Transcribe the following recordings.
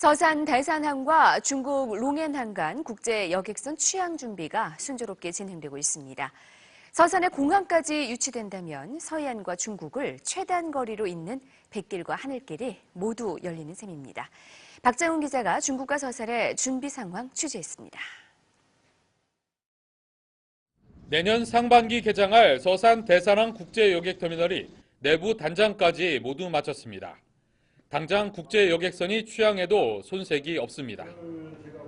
서산 대산항과 중국 롱앤항 간 국제 여객선 취항 준비가 순조롭게 진행되고 있습니다. 서산의 공항까지 유치된다면 서해안과 중국을 최단 거리로 잇는 백길과 하늘길이 모두 열리는 셈입니다. 박장훈 기자가 중국과 서산의 준비 상황 취재했습니다. 내년 상반기 개장할 서산 대산항 국제 여객터미널이 내부 단장까지 모두 마쳤습니다. 당장 국제 여객선이 취항해도 손색이 없습니다.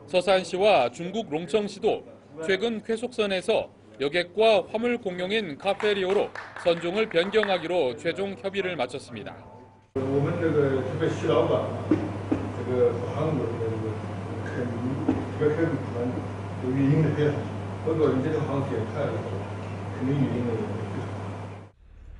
서산 시와 중국 롱청 시도 최근 쾌속선에서 여객과 화물 공용인 카페리오로 선종을 변경하기로 최종 협의를 마쳤습니다.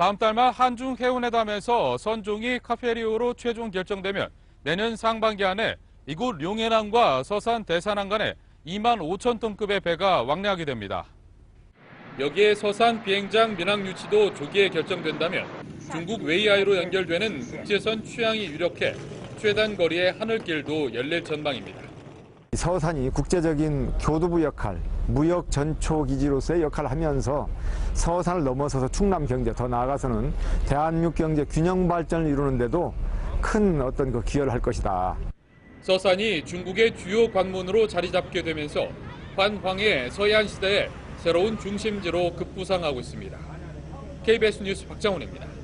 다음 달 말 한중 해운회담에서 선종이 카페리오로 최종 결정되면 내년 상반기 안에 이곳 룡해낭과 서산 대산항 간에 2만 5천 톤급의 배가 왕래하게 됩니다. 여기에 서산 비행장 민항 유치도 조기에 결정된다면 중국 웨이아이로 연결되는 국제선 취항이 유력해 최단 거리의 하늘길도 열릴 전망입니다. 서산이 국제적인 교두부 역할, 무역 전초 기지로서의 역할을 하면서 서산을 넘어서서 충남 경제 더 나아가서는 대한민국 경제 균형 발전을 이루는데도 큰 어떤 그 기여를 할 것이다. 서산이 중국의 주요 관문으로 자리 잡게 되면서 환황의 서해안 시대의 새로운 중심지로 급부상하고 있습니다. KBS 뉴스 박정훈입니다.